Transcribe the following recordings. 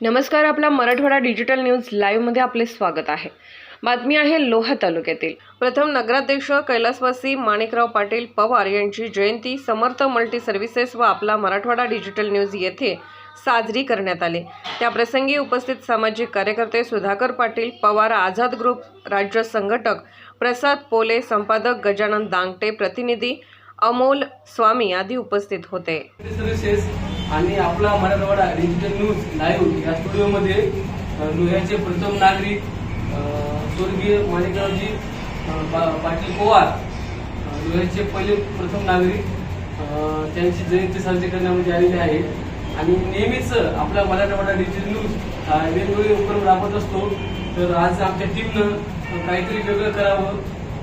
नमस्कार आपला Marathwada digital news लाईव्हमध्ये आपले स्वागत आहे. बातमी आहे लोहा तालुक्यातील. प्रथम नगराध्यक्ष कैलासवासी माणिकराव पाटील पवार यांची जयंती समर्थ मल्टी सर्व्हिसेस व आपला मराठवाडा डिजिटल न्यूज येथे साजरी करण्यात आली. त्याप्रसंगी उपस्थित सामाजिक कार्यकर्ते सुधाकर पाटील पवार आझाद ग्रुप राज्य संघटक प्रसाद पोले संपादक गजानन दांगटे प्रतिनिधी अमोल स्वामी आदी उपस्थित होते. आणि आपला मराठवाडा डिजिटल न्यूज लाईव्ह या स्टुडिओमध्ये लोह्याचे प्रथम नागरिक स्वर्गीय माणिकरावजी पाटील पवार लोह्याचे पहिले प्रथम नागरिक त्यांची जयंती साजरी करण्यामध्ये आलेली आहे. आणि नेहमीच आपला मराठवाडा डिजिटल न्यूज वेगवेगळे उपक्रम राबवत असतो. तर आज आमच्या टीमनं काहीतरी वेगळं करावं.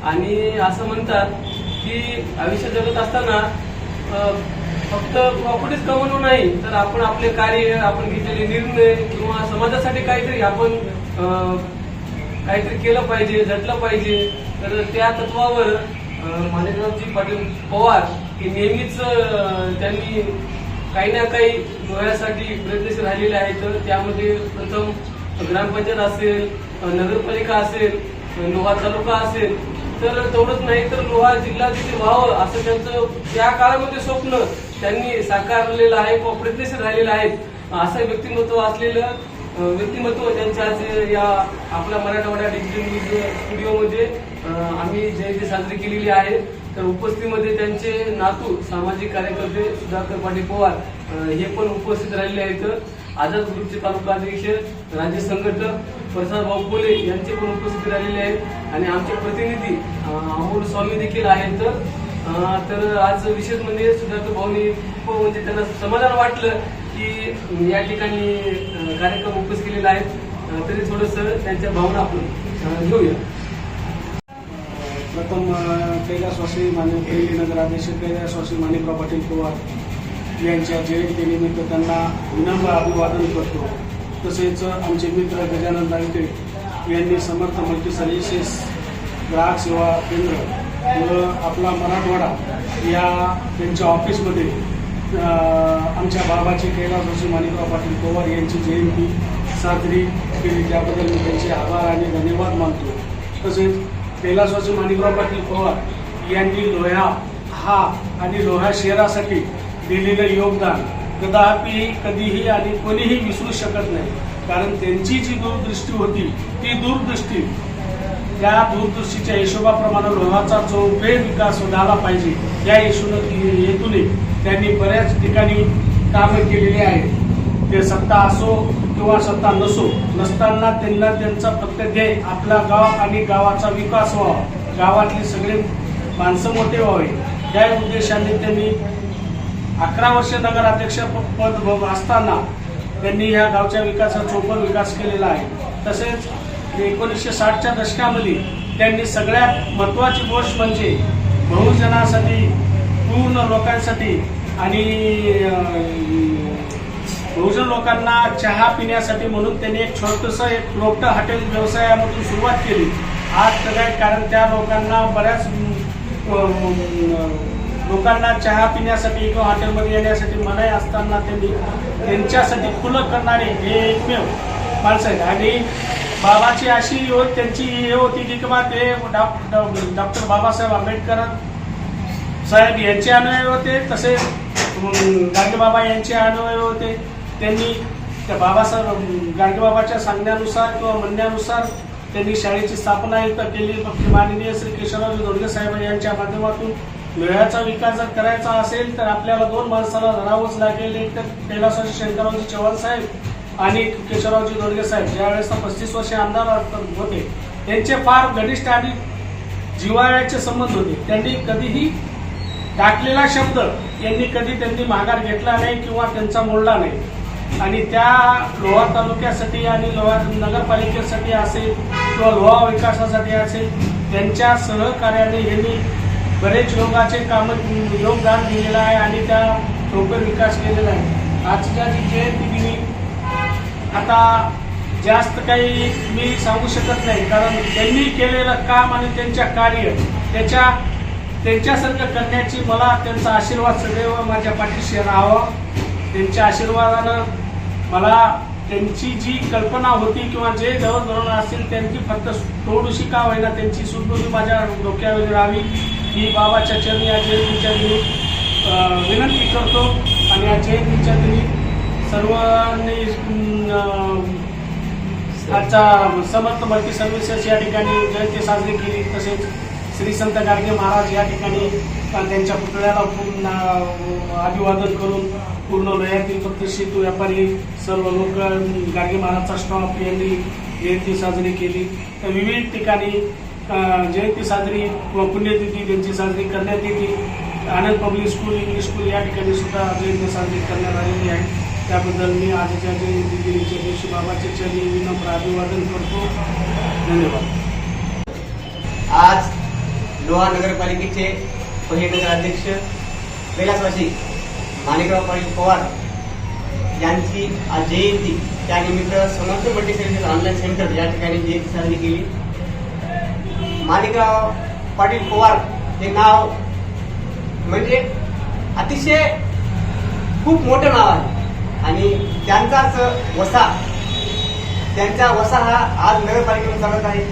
आणि असं म्हणतात की आयुष्य जगत असताना फक्त प्रॉपर्टीज कमवलो नाही तर आपण आपले कार्य आपण घेतलेले निर्णय किंवा समाजासाठी काहीतरी आपण काहीतरी केलं पाहिजे झटलं पाहिजे. तर त्या तत्वावर अ, माणिकरावजी पाटील पवार हे नेहमीच त्यांनी काही ना काही डोळ्यासाठी प्रयत्नशील राहिलेले आहेत. तर त्यामध्ये प्रथम ग्रामपंचायत असेल नगरपालिका असेल लोहा तालुका असेल तर तेवढंच नाही तर लोहा जिल्हा तिथे व्हावं असं त्यांचं त्या काळामध्ये स्वप्न. त्यांनी साकारलेलं आहे किंवा प्रयत्नशील राहिलेलं आहे. असं व्यक्तिमत्व असलेलं व्यक्तिमत्व त्यांच्या आज या आपल्या मराठवाडा डिजिटल न्यूज स्टुडिओमध्ये आम्ही जयंती साजरी केलेली आहे. तर उपस्थितीमध्ये त्यांचे नातू सामाजिक कार्यकर्ते सुधाकर पाटील पवार हे पण उपस्थित राहिलेले आहेत. आझाद ग्रुपचे तालुका अध्यक्ष राज्य संघटक प्रसाद भाऊ कोले यांचे पण उपस्थित राहिलेले आहेत. आणि आमचे प्रतिनिधी अमोल स्वामी देखील आहेत. तर आज विशेष म्हणजे सुधाकर भाऊनी खूप म्हणजे त्यांना समाधान वाटलं की या ठिकाणी कार्यक्रम उपस्थित केलेला आहे तरी थोडस त्यांच्या भावना आपण घेऊया. प्रथम कैलासवासी मान्य पहिली नगराध्यक्ष कैलासवासी माणिकराव पाटील पवार यांच्या जयंतीनिमित्त त्यांना विनम्र अभिवादन करतो. तसेच आमचे मित्र गजानन दांगटे यांनी समर्थ मल्टी सर्व्हिसेस ग्राहक सेवा केंद्र आपला मराठवाडा या त्यांच्या ऑफिसमध्ये आमच्या आमच्या बाबाचे जोशी माणिकराव पाटील पवार यांची जयंती साजरी केली. त्याबद्दल मी त्यांचे आभार आणि धन्यवाद मानतो. तसेच कैलासवासी माणिकराव पाटील पवार यांनी लोह्या हा आणि लोह्या शहरासाठी दिलेलं योगदान कदापि कधीही आणि कोणीही विसरू शकत नाही. कारण त्यांची जी दूरदृष्टी होती ती दूरदृष्टी त्या दूरदृष्टीच्या हिशोबाप्रमाणे लोहाचा जो विकास झाला पाहिजे. या हिशोबाने हेतूने त्यांनी बऱ्याच ठिकाणी कामे केलेली आहेत. ते सत्ता असो किंवा सत्ता नसो नसताना त्यांना त्यांचा फक्त ध्येय आपला गाव आणि गावाचा विकास व्हावा. गावातली सगळे माणसं मोठे व्हावे. या उद्देशाने त्यांनी अकरा वर्ष नगराध्यक्ष पद असताना त्यांनी या गावच्या विकासाचा चोपन विकास केलेला आहे. तसेच एकोणीसशे साठच्या दशकामध्ये त्यांनी सगळ्यात महत्वाची गोष्ट म्हणजे बहुजनासाठी पूर्ण लोकांसाठी आणि बहुजन लोकांना चहा पिण्यासाठी म्हणून त्यांनी एक छोटंसं एक रोपटं हॉटेल व्यवसायामधून सुरुवात केली. आज काय कारण त्या लोकांना बऱ्याच लोकांना चहा पिण्यासाठी किंवा हॉटेलमध्ये येण्यासाठी मनाई असताना त्यांनी त्यांच्यासाठी खुलं करणारे हे एकमेव माणसं आहेत. आणि बाबाची अशी होत त्यांची हे होती की किंवा ते डॉक्टर बाबासाहेब आंबेडकर साहेब यांचे अनुयायी होते तसेच गाडगेबाबा यांचे अनुयायी होते. त्यांनी त्या बाबासाहेब गाडगेबाबाच्या सांगण्यानुसार किंवा म्हणण्यानुसार त्यांनी शाळेची स्थापना इथं केली. फक्त माननीय श्री केशवराव दोडगे साहेब यांच्या माध्यमातून वेळाचा विकास जर करायचा असेल तर आपल्याला दोन माणसाला धरावंच लागेल. एक तर कैलासवासी शंकररावजी चव्हाण साहेब आणि केशवरावजी दोडगे साहेब ज्यावेळेस पस्तीस वर्षे आमदार होते त्यांचे फार घनिष्ठ आणि जिव्हाळ्याचे संबंध होते. त्यांनी कधीही टाकलेला शब्द यांनी कधी त्यांनी माघार घेतला नाही किंवा त्यांचा मोडला नाही. आणि त्या लोहा तालुक्यासाठी आणि लोहा नगरपालिकेसाठी असेल किंवा लोहा विकासासाठी असेल त्यांच्या सहकार्याने यांनी बरेच योगाचे काम योगदान दिलेलं आहे आणि त्या लवकर विकास केलेला आहे. आजच्या जी जयंती दिनी आता जास्त काही मी सांगू शकत नाही कारण त्यांनी केलेलं काम आणि त्यांच्या कार्य त्याच्या त्यांच्यासारखं करण्याची मला त्यांचा आशीर्वाद सदैव माझ्या पाठीशी राहावा. त्यांच्या आशीर्वादानं मला त्यांची जी कल्पना होती किंवा जे जवळ असतील त्यांची फक्त थोडीशी का होईना त्यांची सुदबुद्धी माझ्या डोक्यावर राहावी. ही बाबाच्या चरणी या जयंतीच्या दिनी विनंती करतो आणि या जयंतीच्या दिनी सर्वांनी आजच्या आजचा समर्थ मल्टी सर्व्हिसेस या ठिकाणी जयंती साजरी केली तसेच श्री संत गाडगे महाराज या ठिकाणी त्यांच्या पुतळ्याला पूर्ण अभिवादन करून पूर्ण लोह्यातील प्रतिष्ठित व्यापारी सर्व लोक गाडगे महाराजचा स्टॉप यांनी जयंती साजरी केली. तर विविध ठिकाणी जयंती साजरी व पुण्यतिथी त्यांची साजरी करण्यात येते. Anand public school English school या ठिकाणी सुद्धा जयंती साजरी करण्यात आलेली आहे. त्याबद्दल मी आजच्या जयंती दिनीच्या दिवशी बाबाच्या चरणी विनम्र अभिवादन करतो. धन्यवाद. आज लोहा नगरपालिकेचे पहिले नगराध्यक्ष कैलासवासी माणिकराव पाटील पवार यांची आज जयंती त्यानिमित्त Samarth multi services online centre या ठिकाणी जयंती साजरी केली. माणिकराव पाटील पवार हे नाव म्हणजे अतिशय खूप मोठं नाव आहे. आणि त्यांचाच वसा त्यांचा वसा हा आज नगरपालिकेतून चालत आहे.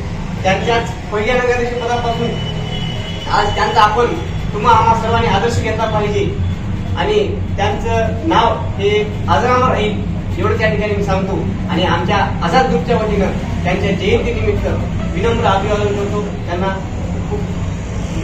त्यांच्याच पहिल्या नगराध्यक्ष पदापासून आज त्यांचा आपण तुम्हा आम्हा सर्वांनी आदर्श घेतला पाहिजे. आणि त्यांचं नाव हे आजरामर राहील एवढं त्या ठिकाणी मी सांगतो. आणि आमच्या आझाद ग्रुपच्या वतीनं त्यांच्या जयंतीनिमित्त विनम्र अभिवादन करतो. त्यांना